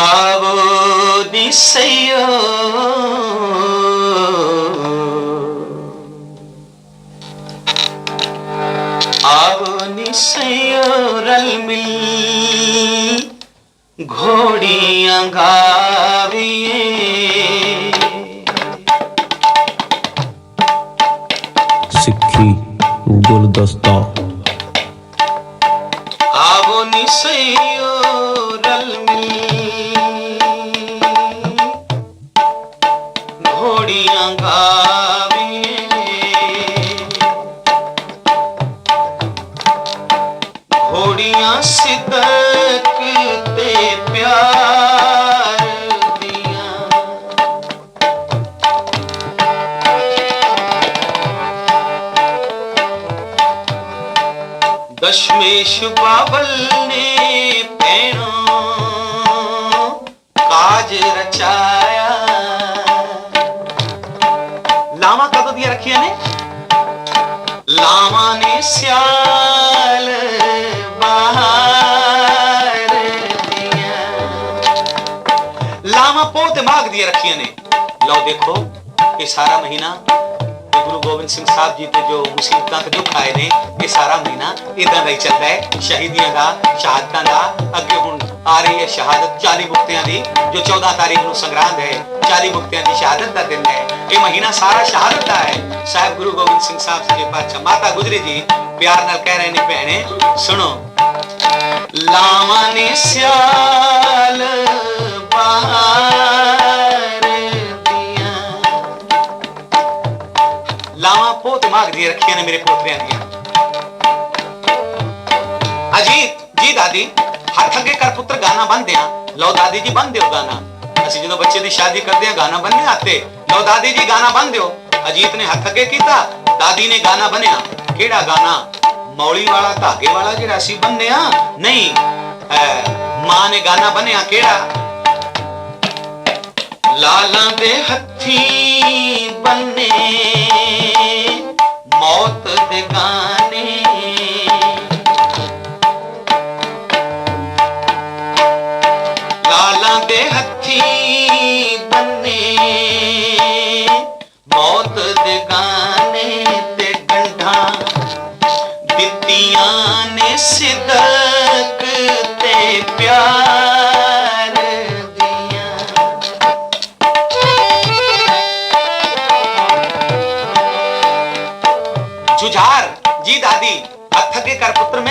ਆਵੋ ਦਿਸਈਓ ਆਵੋ ਨਿਸਈਓ ਰਲ ਮਿਲ ਘੋੜੀਆਂ ਗਾਵੀਏ। ਸਿੱਖੀ ਗੁਲਦਸਤਾ। ਆਵੋ ਨਿਸਈਓ ਦਸ਼ਮੇਸ਼ ਬਾਬਲ ਨੇ ਪੈਣੋ ਕਾਜ ਰਚਾਇਆ। ਲਾਵਾਂ ਕਦੋਂ ਦੀਆਂ ਰੱਖੀਆਂ ਨੇ? ਲਾਵਾਂ ਨੇ ਸਿਆਲ ਬਹਾਰ ਦੀਆਂ। ਲਾਵਾਂ ਪੋਹ ਤੇ ਦੀਆਂ ਰੱਖੀਆਂ ਨੇ। ਲਓ ਦੇਖੋ, ਇਹ ਸਾਰਾ ਮਹੀਨਾ ਗੋਬਿੰਦ ਸਿੰਘ ਸਾਹਿਬ ਜੀ ਤੇ ਜੋ ਮੁਸੀਬਤਾਂ ਤੇ ਦੁੱਖ ਆਏ ਨੇ, ਇਹ ਸਾਰਾ ਮਹੀਨਾ ਇਦਾਂ ਦਾ ਹੀ ਚੱਲਦਾ ਹੈ। ਸ਼ਹੀਦੀਆਂ ਦਾ, ਸ਼ਹਾਦਤਾਂ ਦਾ, ਅੱਗੇ ਹੁਣ ਆ ਰਹੀ ਹੈ ਸ਼ਹਾਦਤ 40 ਮੁਕਤਿਆਂ ਦੀ, ਜੋ 14 ਤਾਰੀਖ ਨੂੰ ਸੰਗਰਾਂਦ ਹੈ 40 ਮੁਕਤਿਆਂ ਦੀ ਸ਼ਹਾਦਤ ਦਾ ਦਿਨ ਹੈ। ਇਹ ਮਹੀਨਾ ਸਾਰਾ ਸ਼ਹਾਦਤ ਦਾ ਹੈ। ਸਾਹਿਬ ਗੁਰੂ ਗੋਬਿੰਦ ਸਿੰਘ ਸਾਹਿਬ ਸੱਚੇ ਪਾਤਸ਼ਾਹ ਮਾਤਾ ਗੁਜਰੀ ਜੀ ਪਿਆਰ ਨਾਲ ਕਹਿ ਰਹੇ ਨੇ, ਭੈਣੇ, ਸੁਣੋ। ਲਾਵਾਂ ਨੇ ਸਿਆਲ ਬਹਾਰ ਲਾਵਾਂ ਪੋਤ ਰੱਖੀਆਂ ਨੇ ਮੇਰੇ ਪੋਤਰਿਆਂ ਦੀਆਂ। ਅਜੀਤ ਜੀ ਦਾਦੀ, ਹੱਥ ਅੱਗੇ ਕਰ ਪੁੱਤਰ ਗਾਣਾ ਬੰਨਦੇ ਲਓ ਦਾਦੀ ਜੀ, ਬੰਨ ਦਿਓ ਗਾਣਾ। ਅਸੀਂ ਜਦੋਂ ਬੱਚੇ ਦੀ ਸ਼ਾਦੀ ਕਰਦੇ ਆ, ਗਾਣਾ ਬੰਨ੍ਹਨੇ ਆਤੇ ਲਓ ਦਾਦੀ ਜੀ, ਗਾਣਾ ਬੰਨ ਦਿਓ। ਅਜੀਤ ਨੇ ਹੱਥ ਅੱਗੇ ਕੀਤਾ, ਦਾਦੀ ਨੇ ਗਾਣਾ ਬੰਨਿਆ। ਕਿਹੜਾ ਗਾਣਾ? ਮੌਲੀ ਵਾਲਾ, ਧਾਗੇ ਵਾਲਾ ਜਿਹੜਾ ਅਸੀਂ ਬੰਨਿਆ ਨਹੀਂ ਮਾਂ ਨੇ ਗਾਣਾ ਬੰਨਿਆ ਕਿਹੜਾ? ਲਾਲਾਂ ਦੇ ਹੱਥੀ ਬੰਨੇ ਦੇ ਲਾਲਾਂ ਦੇ ਹੱਥੀ ਬੰਨੇ ਮੌਤ ਦੇ ਗਾਣੇ ਤੇ ਗੰਢਾਂ ਦਿੱਤੀਆਂ ਨੇ ਸਿਦਕ ਤੇ ਪਿਆਰ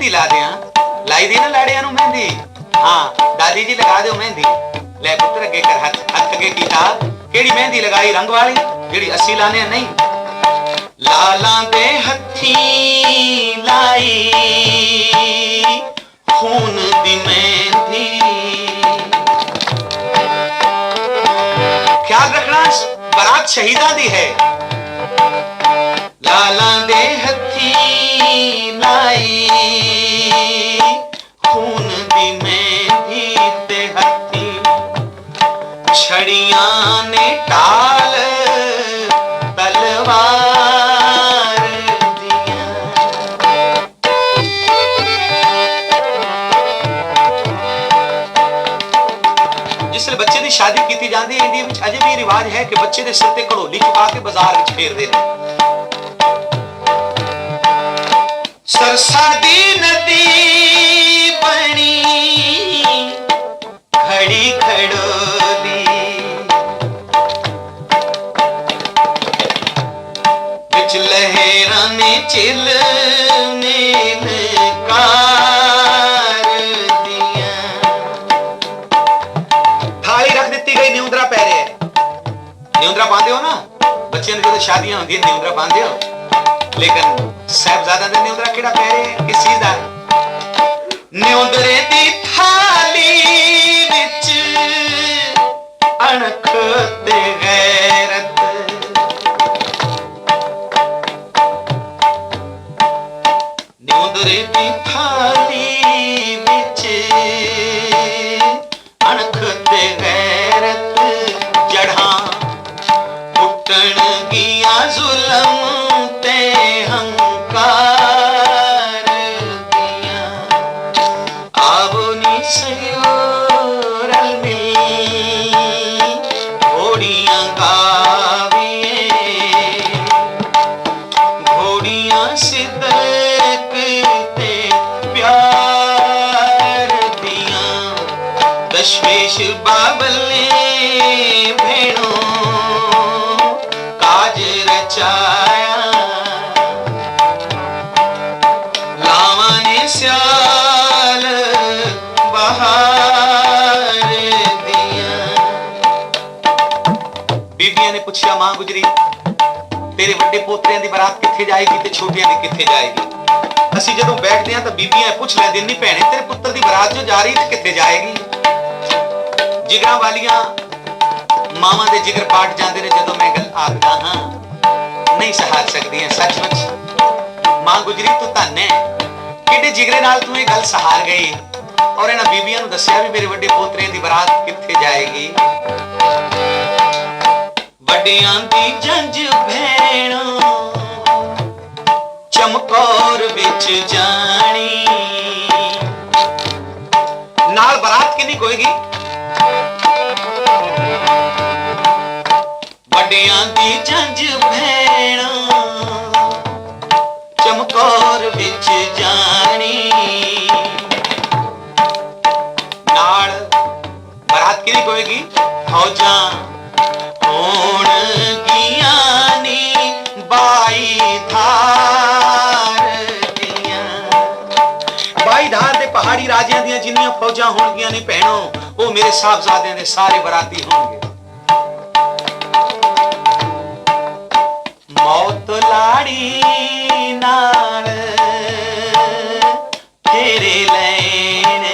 ਮਹਿੰਦੀ ਲਾ ਦਿਆਂ ਲਾਈ ਦੀ ਨਾ ਲਾੜਿਆਂ ਨੂੰ ਮਹਿੰਦੀ। ਹਾਂ, ਦਾਦੀ ਜੀ ਲਗਾ ਦਿਓ ਮਹਿੰਦੀ। ਲੈ ਪੁੱਤਰ, ਅੱਗੇ ਕਰ ਹੱਥ ਹੱਥ ਅੱਗੇ ਕੀਤਾ। ਕਿਹੜੀ ਮਹਿੰਦੀ ਲਗਾਈ? ਰੰਗ ਵਾਲੀ? ਜਿਹੜੀ ਅਸੀਂ ਲਾਣੇ ਨਹੀਂ। ਲਾਲਾਂ ਦੇ ਹੱਥੀ ਲਾਈ। ਖੂਨ ਦੀ ਮਹਿੰਦੀ। ਖਿਆਲ ਰੱਖਣਾ, ਬਰਾਤ ਸ਼ਹੀਦਾਂ ਦੀ ਹੈ। ਸ਼ਾਦੀ ਕੀਤੀ ਜਾਂਦੀ ਹੈ, ਇੰਡੀਆ ਵਿੱਚ ਅਜੇ ਵੀ ਰਿਵਾਜ ਹੈ ਕਿ ਬੱਚੇ ਦੇ ਸਿਰ ਤੇ ਘੜੋਲੀ ਚੁਕਾ ਕੇ ਬਾਜ਼ਾਰ ਵਿੱਚ ਫੇਰਦੇ ਨੇ। ਸਰਸਾ ਦੀ ਨਦੀ ਬਣੀ ਨਿਉਂਦਰਾ ਪੈ ਰਿਹਾ ਹੈ। ਨਿਉਂਦਰਾ ਪਾਉਂਦੇ ਹੋ ਨਾ? ਬੱਚਿਆਂ ਦੀ ਜਦੋਂ ਸ਼ਾਦੀਆਂ ਹੁੰਦੀਆਂ, ਨਿਉਂਦਰਾ ਪਾਉਂਦੇ ਹੋ? ਲੇਕਿਨ ਸਾਹਿਬਜ਼ਾਦਾ ਦੇ ਨਿਉਂਦਰਾ ਕਿਹੜਾ ਪੈ ਰਿਹਾ ਹੈ? ਕਿਸ ਚੀਜ਼ ਦਾ? ਹੈ ਨਿਉਂਦਰੇ ਦੀ ਥਾਲੀ ਵਿੱਚ ਅਣਖ ਤੇ ਗੈਰਤ। ਨਿਉਂਦਰੇ ਦੀ ਥਾਲੀ ਬੀਬੀਆਂ ਨੇ ਪੁੱਛਿਆ, ਮਾਂ ਗੁਜਰੀ, ਤੇਰੇ ਵੱਡੇ ਪੋਤਰਿਆਂ ਦੀ ਬਰਾਤ ਕਿੱਥੇ ਜਾਏਗੀ ਤੇ ਛੋਟਿਆਂ ਦੀ ਕਿੱਥੇ ਜਾਏਗੀ? ਅਸੀਂ ਜਦੋਂ ਬੈਠਦੇ ਹਾਂ ਤਾਂ ਬੀਬੀਆਂ ਪੁੱਛ ਲੈਂਦੀਆਂ, ਨਹੀਂ ਭੈਣੇ, ਤੇਰੇ ਪੁੱਤਰ ਦੀ ਬਰਾਤ ਜੋ ਜਾ ਰਹੀ ਤੇ ਕਿੱਥੇ ਜਾਏਗੀ? ਜਿਗਰਾਂ ਵਾਲੀਆਂ ਮਾਵਾਂ ਦੇ ਜਿਗਰ ਪਾਟ ਜਾਂਦੇ ਨੇ ਜਦੋਂ ਮੈਂ ਗੱਲ ਆਖਦਾ ਹਾਂ। ਨਹੀਂ ਸਹਾਰ ਸਕਦੀਆਂ, ਸੱਚਮੁੱਚ। ਮਾਂ ਗੁਜਰੀ, ਤੂੰ ਧੰਨ ਹੈ ਕਿੱਡੇ ਜਿਗਰੇ ਨਾਲ ਤੂੰ ਇਹ ਗੱਲ ਸਹਾਰ ਗਈ? ਔਰ ਇਹਨਾਂ ਬੀਬੀਆਂ ਨੂੰ ਦੱਸਿਆ ਵੀ ਮੇਰੇ ਵੱਡੇ ਪੋਤਰੇ ਦੀ ਬਰਾਤ ਕਿੱਥੇ ਜਾਏਗੀ? ਵੱਡਿਆਂ ਦੀ ਜੰਜ ਭੈਣ ਚਮਕੌਰ ਵਿੱਚ ਜਾਣੀ। ਨਾਲ ਬਰਾਤ ਕਿੰਨੀ ਕੋਏਗੀ ਵੱਡਿਆਂ ਦੀ ਜੰਜ ਭੈਣ ਚਮਕੌਰ ਵਿੱਚ ਜਾਣੀ। ਨਾਲ ਬਰਾਤ ਕਿੰਨੀ ਕੋਏਗੀ ਫੌਜਾਂ ਬਾਈ ਦੇ ਪਹਾੜੀ ਰਾਜਿਆਂ ਦੀਆਂ ਜਿੰਨੀਆਂ ਫੌਜਾਂ ਹੋਣਗੀਆਂ ਨੇ ਭੈਣੋ, ਉਹ ਮੇਰੇ ਸਾਹਿਬਜ਼ਾਦਿਆਂ ਦੇ ਸਾਰੇ ਬਰਾਤੀ ਹੋਣਗੇ। ਮੌਤ ਲਾੜੀ ਨਾਲ ਤੇਰੇ ਲੈਣ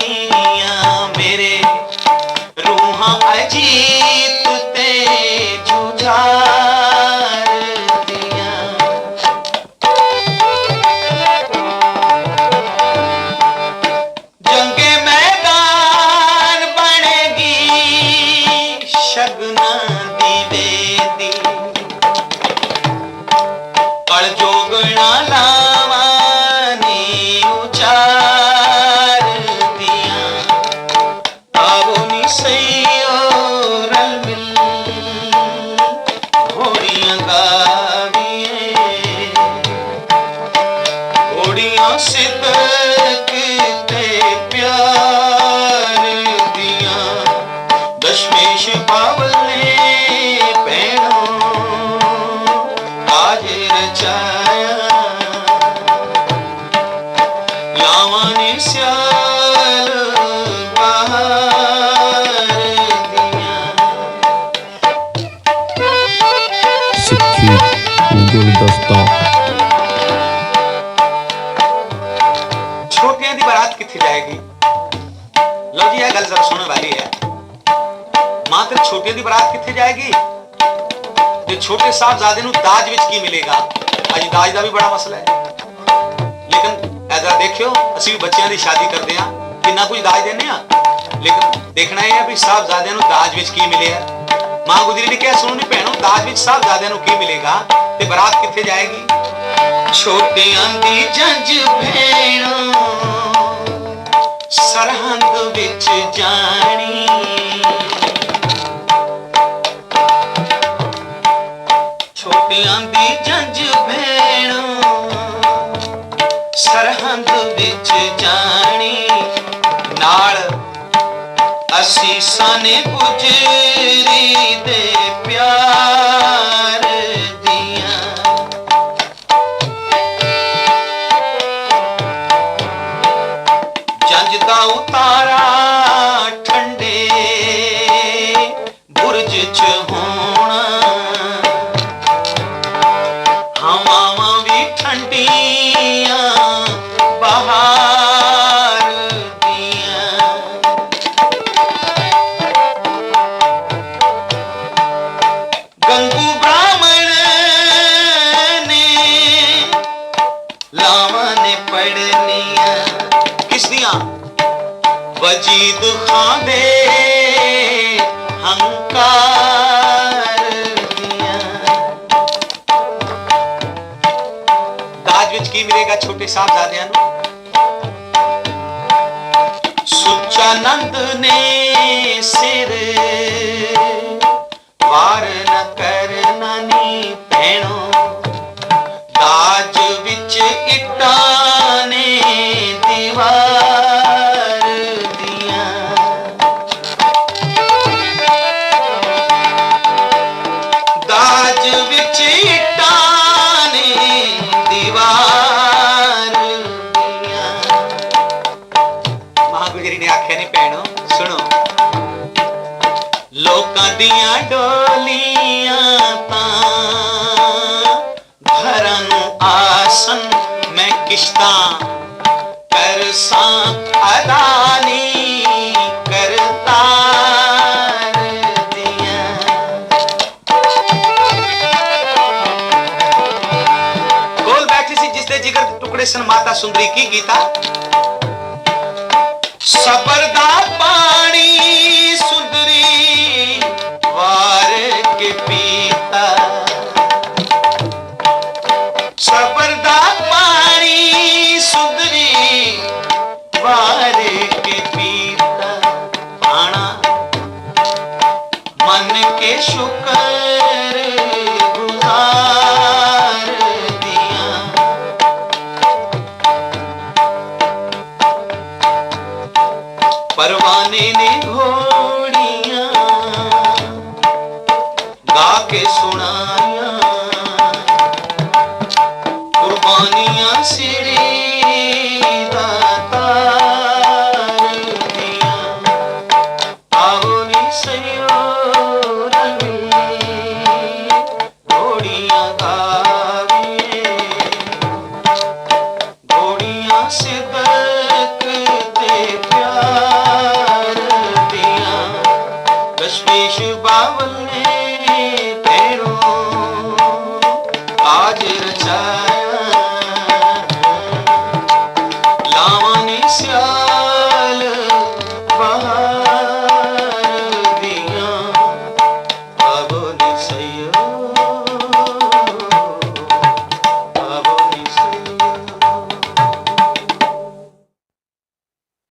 ਗੀਆਂ ਮੇਰੇ ਰੂਹਾਂ ਅਜੀਤ ਛੋਟਿਆਂ ਦੀ ਬਾਰਾਤ ਕਿੱਥੇ ਜਾਏਗੀ ਲਓ ਜੀ ਇਹ ਗੱਲ ਜ਼ਰਾ ਸੁਣਨ ਵਾਲੀ ਹੈ। ਮਾਂ ਤੇ ਛੋਟਿਆਂ ਦੀ ਬਾਰਾਤ ਕਿੱਥੇ ਜਾਏਗੀ? ਤੇ ਛੋਟੇ ਸਾਹਿਬਜ਼ਾਦੇ ਨੂੰ ਦਾਜ ਵਿੱਚ ਕੀ ਮਿਲੇਗਾ? ਅੱਜ ਦਾਜ ਦਾ ਵੀ ਬੜਾ ਮਸਲਾ ਹੈ। ਲੇਕਿਨ ਐਜ਼ਾ ਦੇਖਿਓ, ਅਸੀਂ ਬੱਚਿਆਂ ਦੀ ਸ਼ਾਦੀ ਕਰਦੇ ਹਾਂ। ਕਿੰਨਾ ਕੁਝ ਦਾਜ ਦਿੰਦੇ ਆ ਲੇਕਿਨ ਦੇਖਣਾ ਇਹ ਹੈ ਵੀ ਸਾਹਿਬਜ਼ਾਦਿਆਂ ਨੂੰ ਦਾਜ ਵਿੱਚ ਕੀ ਮਿਲਿਆ ਮਾਂ ਗੁਜਰੀ ਨੇ ਕਿਹਾ, ਸੁਣੋ ਨੀ ਭੈਣੋ, ਦਾਜ ਵਿੱਚ ਸਾਹਿਬਜ਼ਾਦਿਆਂ ਨੂੰ ਕੀ ਮਿਲੇਗਾ? ਤੇ ਬਰਾਤ ਕਿੱਥੇ ਜਾਏਗੀ? ਛੋਟਿਆਂ ਦੀ ਜੰਜ ਭੈਣੋ, ਸਰਹੰਦ ਵਿੱਚ ਜਾਣੀ। ਛੋਟਿਆਂ ਦੀ ਜੰਜ ਭੈਣੋ ਸਰਹੰਦ ਵਿੱਚ ਜਾਣੀ ਨਾਲ ਅਸੀਂ ਨੇ ਪੁਜਰੀ ਦੇ ਪਿਆਰ। ਵਜੀਦ ਖਾਨ ਹੰਕਾਰ ਦੀਆਂ। ਦਾਜ ਵਿੱਚ ਕੀ ਮਿਲੇਗਾ ਛੋਟੇ ਸਾਹਿਬਜ਼ਾਦਿਆਂ ਨੂੰ? ਸੁੱਚਾ ਨੰਦ ਨੇ ਸਿਰ ਵਾਰ ਨ ਕਰਨਾ ਨੀ ਭੈਣੋ ਦਾਜ ਵਿੱਚ ਇੱਟਾਂ ਲੋਕਾਂ ਦੀਆਂ ਡੋਲੀਆਂ ਤਾਂ। ਘਰਾਂ ਆਸਨ ਮੈਂ ਕਿਸ਼ਤਾਂ ਕਰਸਾਂ ਅਦਾਨੀ ਕਰਤਾਰ ਦੀਆਂ। ਕੋਲ ਬੈਠੀ ਸੀ ਜਿਸ ਦੇ ਜਿਗਰ ਦੇ ਟੁਕੜੇ ਸਨ ਮਾਤਾ ਸੁੰਦਰੀ ਕੀ ਕੀਤਾ? ਸਬਰ ਦਾ ਪਾਣੀ ਸੁੰਦਰੀ ਵਾਰ ਕੇ ਪੀਤਾ। ਸਬਰ ਦਾ ਪਾਣੀ ਸੁੰਦਰੀ ਵਾਰ ਕੇ ਪੀਤਾ। ਪਾਣਾ ਮਨ ਕੇ ਸ਼ੁਕਰ